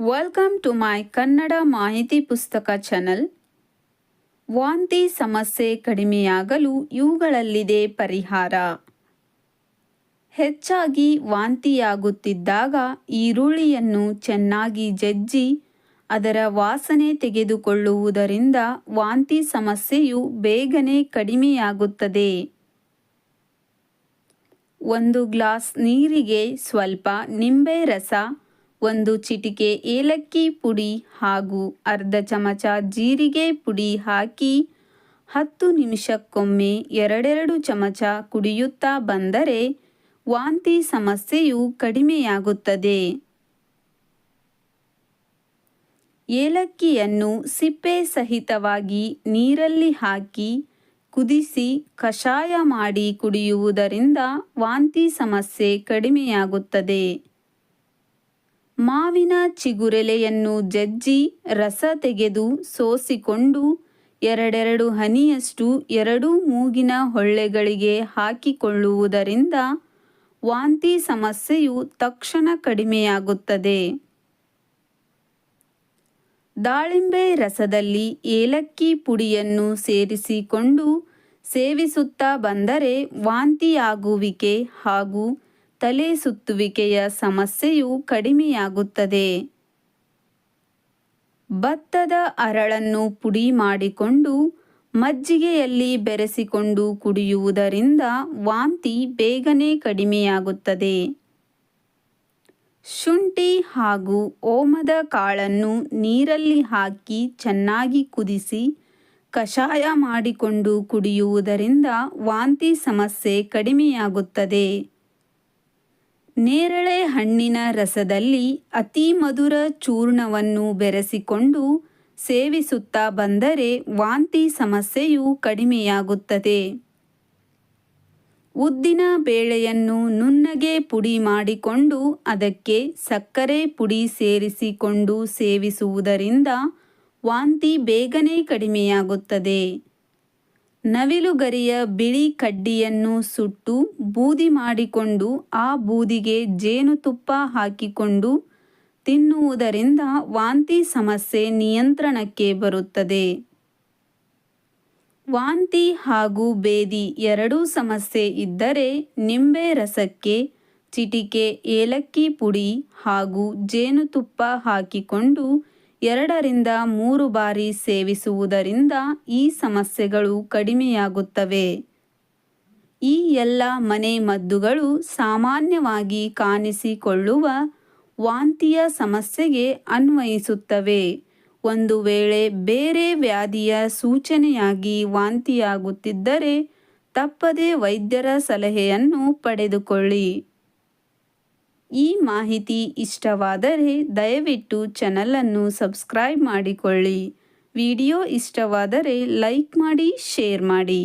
Welcome to my Kannada ಮಾಹಿತಿ ಪುಸ್ತಕ channel ವಾಂತಿ ಸಮಸ್ಯೆ ಕಡಿಮೆಯಾಗಲು ಇವುಗಳಲ್ಲಿದೆ ಪರಿಹಾರ ಹೆಚ್ಚಾಗಿ ವಾಂತಿಯಾಗುತ್ತಿದ್ದಾಗ ಈರುಳ್ಳಿಯನ್ನು ಚೆನ್ನಾಗಿ ಜಜ್ಜಿ ಅದರ ವಾಸನೆ ತೆಗೆದುಕೊಳ್ಳುವುದರಿಂದ ವಾಂತಿ ಸಮಸ್ಯೆಯು ಬೇಗನೆ ಕಡಿಮೆಯಾಗುತ್ತದೆ ಒಂದು ಗ್ಲಾಸ್ ನೀರಿಗೆ ಸ್ವಲ್ಪ ನಿಂಬೆ ರಸ ಒಂದು ಚಿಟಿಕೆ ಏಲಕ್ಕಿ ಪುಡಿ ಹಾಗೂ ಅರ್ಧ ಚಮಚ ಜೀರಿಗೆ ಪುಡಿ ಹಾಕಿ ಹತ್ತು ನಿಮಿಷಕ್ಕೊಮ್ಮೆ ಎರಡೆರಡು ಚಮಚ ಕುಡಿಯುತ್ತಾ ಬಂದರೆ ವಾಂತಿ ಸಮಸ್ಯೆಯು ಕಡಿಮೆಯಾಗುತ್ತದೆ. ಏಲಕ್ಕಿಯನ್ನು ಸಿಪ್ಪೆ ಸಹಿತವಾಗಿ ನೀರಲ್ಲಿ ಹಾಕಿ ಕುದಿಸಿ ಕಷಾಯ ಮಾಡಿ ಕುಡಿಯುವುದರಿಂದ ವಾಂತಿ ಸಮಸ್ಯೆ ಕಡಿಮೆಯಾಗುತ್ತದೆ. ಮಾವಿನ ಚಿಗುರೆಲೆಯನ್ನು ಜಜ್ಜಿ ರಸ ತೆಗೆದು ಸೋಸಿಕೊಂಡು ಎರಡೆರಡು ಹನಿಯಷ್ಟು ಎರಡೂ ಮೂಗಿನ ಹೊಳ್ಳೆಗಳಿಗೆ ಹಾಕಿಕೊಳ್ಳುವುದರಿಂದ ವಾಂತಿ ಸಮಸ್ಯೆಯು ತಕ್ಷಣ ಕಡಿಮೆಯಾಗುತ್ತದೆ. ದಾಳಿಂಬೆ ರಸದಲ್ಲಿ ಏಲಕ್ಕಿ ಪುಡಿಯನ್ನು ಸೇರಿಸಿಕೊಂಡು ಸೇವಿಸುತ್ತಾ ಬಂದರೆ ವಾಂತಿಯಾಗುವಿಕೆ ಹಾಗೂ ತಲೆ ಸುತ್ತುವಿಕೆಯ ಸಮಸ್ಯೆಯು ಕಡಿಮೆಯಾಗುತ್ತದೆ. ಭತ್ತದ ಅರಳನ್ನು ಪುಡಿ ಮಾಡಿಕೊಂಡು ಮಜ್ಜಿಗೆಯಲ್ಲಿ ಬೆರೆಸಿಕೊಂಡು ಕುಡಿಯುವುದರಿಂದ ವಾಂತಿ ಬೇಗನೆ ಕಡಿಮೆಯಾಗುತ್ತದೆ. ಶುಂಠಿ ಹಾಗೂ ಓಮದ ಕಾಳನ್ನು ನೀರಲ್ಲಿ ಹಾಕಿ ಚೆನ್ನಾಗಿ ಕುದಿಸಿ ಕಷಾಯ ಮಾಡಿಕೊಂಡು ಕುಡಿಯುವುದರಿಂದ ವಾಂತಿ ಸಮಸ್ಯೆ ಕಡಿಮೆಯಾಗುತ್ತದೆ. ನೇರಳೆ ಹಣ್ಣಿನ ರಸದಲ್ಲಿ ಅತಿ ಮಧುರ ಚೂರ್ಣವನ್ನು ಬೆರೆಸಿಕೊಂಡು ಸೇವಿಸುತ್ತಾ ಬಂದರೆ ವಾಂತಿ ಸಮಸ್ಯೆಯು ಕಡಿಮೆಯಾಗುತ್ತದೆ. ಉದ್ದಿನ ಬೇಳೆಯನ್ನು ನುಣ್ಣಗೆ ಪುಡಿ ಮಾಡಿಕೊಂಡು ಅದಕ್ಕೆ ಸಕ್ಕರೆ ಪುಡಿ ಸೇರಿಸಿಕೊಂಡು ಸೇವಿಸುವುದರಿಂದ ವಾಂತಿ ಬೇಗನೆ ಕಡಿಮೆಯಾಗುತ್ತದೆ. ನವಿಲುಗರಿಯ ಬಿಳಿ ಕಡ್ಡಿಯನ್ನು ಸುಟ್ಟು ಬೂದಿ ಮಾಡಿಕೊಂಡು ಆ ಬೂದಿಗೆ ಜೇನುತುಪ್ಪ ಹಾಕಿಕೊಂಡು ತಿನ್ನುವುದರಿಂದ ವಾಂತಿ ಸಮಸ್ಯೆ ನಿಯಂತ್ರಣಕ್ಕೆ ಬರುತ್ತದೆ. ವಾಂತಿ ಹಾಗೂ ಬೇದಿ ಎರಡೂ ಸಮಸ್ಯೆ ಇದ್ದರೆ ನಿಂಬೆ ರಸಕ್ಕೆ, ಚಿಟಿಕೆ, ಏಲಕ್ಕಿ ಪುಡಿ ಹಾಗೂ ಜೇನುತುಪ್ಪ ಹಾಕಿಕೊಂಡು ಎರಡರಿಂದ ಮೂರು ಬಾರಿ ಸೇವಿಸುವುದರಿಂದ ಈ ಸಮಸ್ಯೆಗಳು ಕಡಿಮೆಯಾಗುತ್ತವೆ. ಈ ಎಲ್ಲ ಮನೆ ಮದ್ದುಗಳು ಸಾಮಾನ್ಯವಾಗಿ ಕಾಣಿಸಿಕೊಳ್ಳುವ ವಾಂತಿಯ ಸಮಸ್ಯೆಗೆ ಅನ್ವಯಿಸುತ್ತವೆ. ಒಂದು ವೇಳೆ ಬೇರೆ ವ್ಯಾಧಿಯ ಸೂಚನೆಯಾಗಿ ವಾಂತಿಯಾಗುತ್ತಿದ್ದರೆ ತಪ್ಪದೇ ವೈದ್ಯರ ಸಲಹೆಯನ್ನು ಪಡೆದುಕೊಳ್ಳಿ. ಈ ಮಾಹಿತಿ ಇಷ್ಟವಾದರೆ ದಯವಿಟ್ಟು ಚಾನಲನ್ನು ಸಬ್ಸ್ಕ್ರೈಬ್ ಮಾಡಿಕೊಳ್ಳಿ. ವಿಡಿಯೋ ಇಷ್ಟವಾದರೆ ಲೈಕ್ ಮಾಡಿ ಶೇರ್ ಮಾಡಿ.